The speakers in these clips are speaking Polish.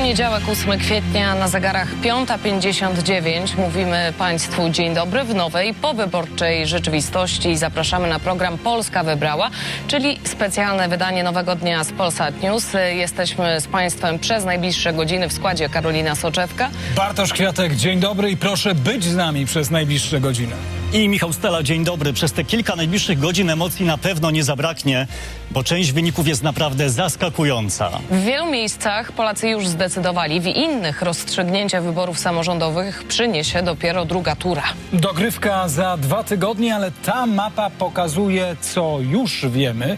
Poniedziałek, 8 kwietnia, na zegarach 5.59. Mówimy Państwu dzień dobry w nowej, powyborczej rzeczywistości. Zapraszamy na program Polska Wybrała, czyli specjalne wydanie nowego dnia z Polsat News. Jesteśmy z Państwem przez najbliższe godziny w składzie Karolina Soczewka. Bartosz Kwiatek, dzień dobry i proszę być z nami przez najbliższe godziny. I Michał Stela, dzień dobry. Przez te kilka najbliższych godzin emocji na pewno nie zabraknie, bo część wyników jest naprawdę zaskakująca. W wielu miejscach Polacy już zdecydowali, w innych rozstrzygnięcie wyborów samorządowych przyniesie dopiero druga tura. Dogrywka za dwa tygodnie, ale ta mapa pokazuje, co już wiemy,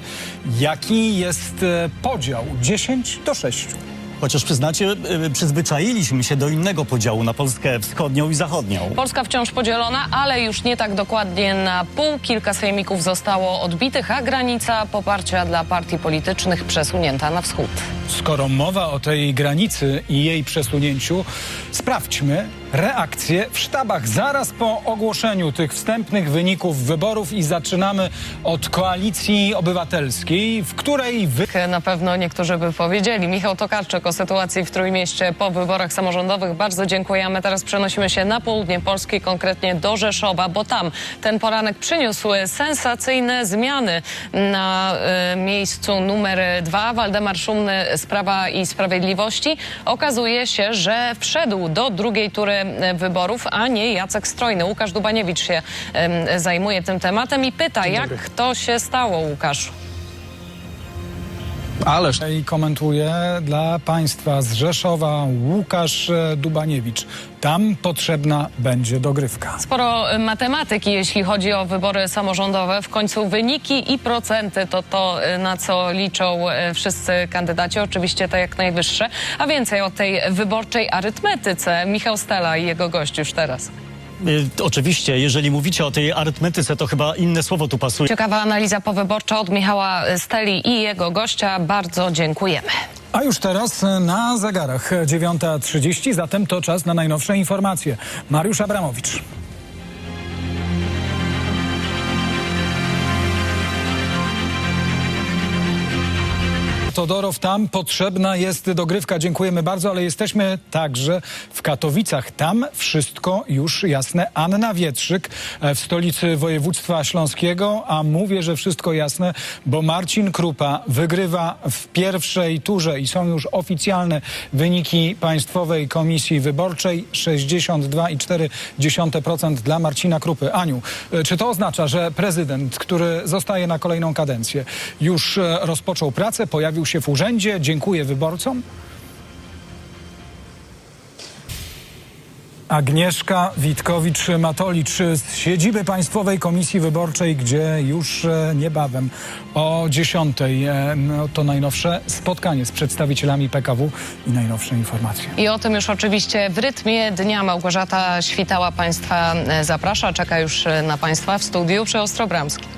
jaki jest e, podział 10 do 6. Chociaż przyznacie, y, przyzwyczailiśmy się do innego podziału na Polskę wschodnią i zachodnią. Polska wciąż podzielona, ale już nie tak dokładnie na pół. Kilka sejmików zostało odbitych, a granica poparcia dla partii politycznych przesunięta na wschód. Skoro mowa o tej granicy i jej przesunięciu, sprawdźmy reakcje w sztabach zaraz po ogłoszeniu tych wstępnych wyników wyborów i zaczynamy od koalicji obywatelskiej, w której wy... Na pewno niektórzy by powiedzieli. Michał Tokarczyk o sytuacji w Trójmieście po wyborach samorządowych. Bardzo dziękujemy. Teraz przenosimy się na południe Polski, konkretnie do Rzeszowa, bo tam ten poranek przyniósł sensacyjne zmiany na e, miejscu numer dwa. Waldemar Szumny z Prawa i Sprawiedliwości. Okazuje się, że wszedł do drugiej tury wyborów, a nie Jacek Strojny. Łukasz Dubaniewicz się zajmuje tym tematem i pyta, jak to się stało, Łukasz? Ależ... I komentuje dla Państwa z Rzeszowa Łukasz e, Dubaniewicz. Tam potrzebna będzie dogrywka. Sporo matematyki, jeśli chodzi o wybory samorządowe. W końcu wyniki i procenty to to, na co liczą y, wszyscy kandydaci. Oczywiście te jak najwyższe. A więcej o tej wyborczej arytmetyce Michał Stela i jego gość już teraz. Y, Oczywiście, jeżeli mówicie o tej arytmetyce, to chyba inne słowo tu pasuje. Ciekawa analiza powyborcza od Michała Steli i jego gościa. Bardzo dziękujemy. A już teraz na zegarach 9.30, zatem to czas na najnowsze informacje. Mariusz Abramowicz. Todorow, tam potrzebna jest dogrywka. Dziękujemy bardzo, ale jesteśmy także w Katowicach. Tam wszystko już jasne. Anna Wietrzyk e, w stolicy województwa śląskiego, a mówię, że wszystko jasne, bo Marcin Krupa wygrywa w pierwszej turze i są już oficjalne wyniki Państwowej Komisji Wyborczej 62,4% dla Marcina Krupy. Aniu, e, czy to oznacza, że prezydent, który zostaje na kolejną kadencję, już e, rozpoczął pracę, pojawił się w urzędzie, dziękuję wyborcom? Agnieszka Witkowicz-Matolicz z siedziby Państwowej Komisji Wyborczej, gdzie już e, niebawem o 10 no, to najnowsze spotkanie z przedstawicielami PKW i najnowsze informacje. I o tym już oczywiście w rytmie dnia Małgorzata Świtała Państwa e, zaprasza. Czeka już e, na Państwa w studiu przy Ostrobramskim.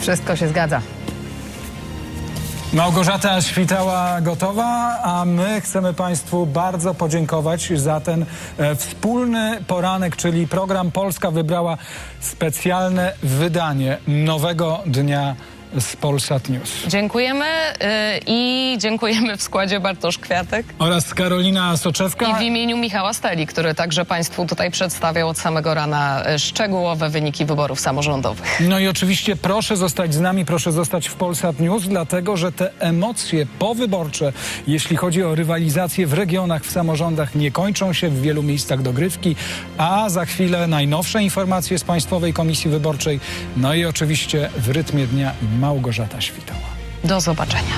Wszystko się zgadza. Małgorzata Świtała gotowa, a my chcemy Państwu bardzo podziękować za ten e, wspólny poranek, czyli program Polska wybrała specjalne wydanie nowego dnia z Polsat News. Dziękujemy y, i dziękujemy w składzie Bartosz Kwiatek Oraz Karolina Soczewka. i w imieniu Michała Steli, który także Państwu tutaj przedstawiał od samego rana y, szczegółowe wyniki wyborów samorządowych. No i oczywiście proszę zostać z nami, proszę zostać w Polsat News, dlatego że te emocje powyborcze, jeśli chodzi o rywalizację w regionach, w samorządach, nie kończą się w wielu miejscach dogrywki, a za chwilę najnowsze informacje z Państwowej Komisji Wyborczej, no i oczywiście w rytmie dnia Małgorzata Świtała. Do zobaczenia.